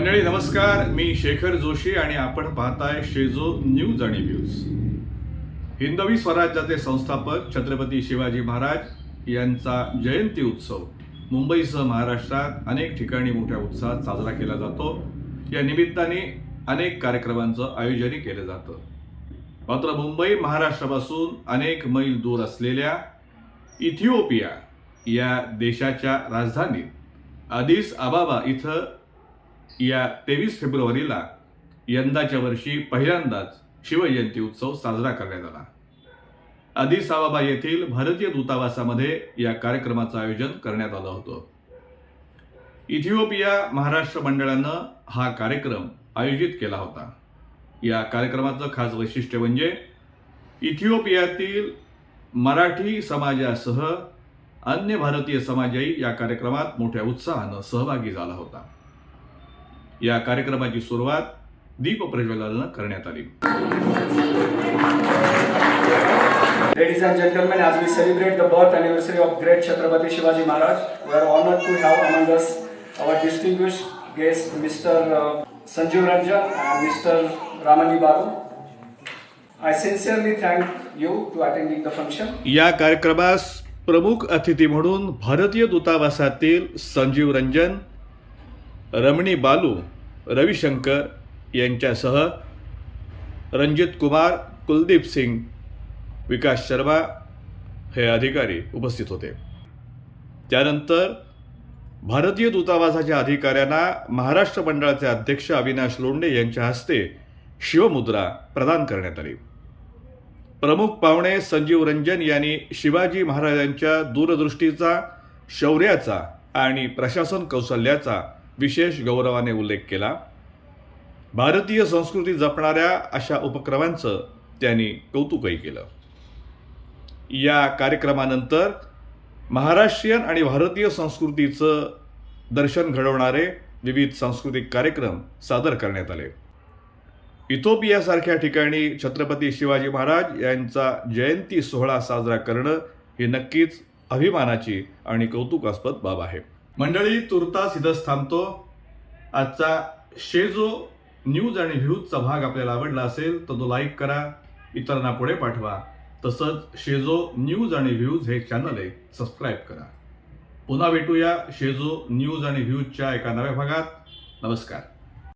मंडळी नमस्कार. मी शेखर जोशी आणि आपण पाहताय शेजो न्यूज आणि व्ह्यूज हिंदवी स्वराज्याचे संस्थापक छत्रपती शिवाजी महाराज यांचा जयंती उत्सव मुंबईसह महाराष्ट्रात अनेक ठिकाणी मोठ्या उत्साहात साजरा केला जातो. या निमित्ताने अनेक कार्यक्रमांचं आयोजनही केलं जातं. मात्र मुंबई महाराष्ट्रापासून अनेक मैल दूर असलेल्या इथिओपिया या देशाच्या राजधानीत अदिस अबाबा इथं या तेवीस फेब्रुवारीला यंदाच्या वर्षी पहिल्यांदाच शिवजयंती उत्सव साजरा करण्यात आला. आदिस साबाबा येथील भारतीय दूतावासामध्ये या कार्यक्रमाचं आयोजन करण्यात आलं होतं. इथिओपिया महाराष्ट्र मंडळानं हा कार्यक्रम आयोजित केला होता. या कार्यक्रमाचं खास वैशिष्ट्य म्हणजे इथिओपियातील मराठी समाजासह अन्य भारतीय समाजही या कार्यक्रमात मोठ्या उत्साहानं सहभागी झाला होता. या कार्यक्रमाची सुरुवात दीप प्रज्वलन करण्यात आली. लेडीज अँड जेंटलमॅन आज we celebrate the birth anniversary of great Chhatrapati Shivaji Maharaj we are honour to have among us our distinguish guest mister Sanjeev Ranjan and mister Ramaji Babu I sincerely thank you to attending the function या कार्यक्रमास प्रमुख अतिथी म्हणून भारतीय दूतावासातील संजीव रंजन रमणी बालू रविशंकर यांच्यासह रणजित कुमार कुलदीप सिंग विकास शर्मा हे अधिकारी उपस्थित होते. त्यानंतर भारतीय दूतावासाच्या अधिकाऱ्यांना महाराष्ट्र मंडळाचे अध्यक्ष अविनाश लोंडे यांच्या हस्ते शिवमुद्रा प्रदान करण्यात आली. प्रमुख पाहुणे संजीव रंजन यांनी शिवाजी महाराजांच्या दूरदृष्टीचा शौर्याचा आणि प्रशासन कौशल्याचा विशेष गौरवाने उल्लेख केला. भारतीय संस्कृती जपणाऱ्या अशा उपक्रमांचं त्यांनी कौतुकही केलं. या कार्यक्रमानंतर महाराष्ट्रीयन आणि भारतीय संस्कृतीचं दर्शन घडवणारे विविध सांस्कृतिक कार्यक्रम सादर करण्यात आले. इथोपियासारख्या ठिकाणी छत्रपती शिवाजी महाराज यांचा जयंती सोहळा साजरा करणं ही नक्कीच अभिमानाची आणि कौतुकास्पद बाब आहे. मंडळी तुर्तास इथंच थांबतो. आजचा शेजो न्यूज आणि व्ह्यूजचा भाग आपल्याला आवडला असेल तर तो लाईक करा इतरांना पुढे पाठवा. तसंच शेजो न्यूज आणि व्ह्यूज हे चॅनल आहे सबस्क्राईब करा. पुन्हा भेटूया शेजो न्यूज आणि व्ह्यूजच्या एका नव्या भागात. नमस्कार.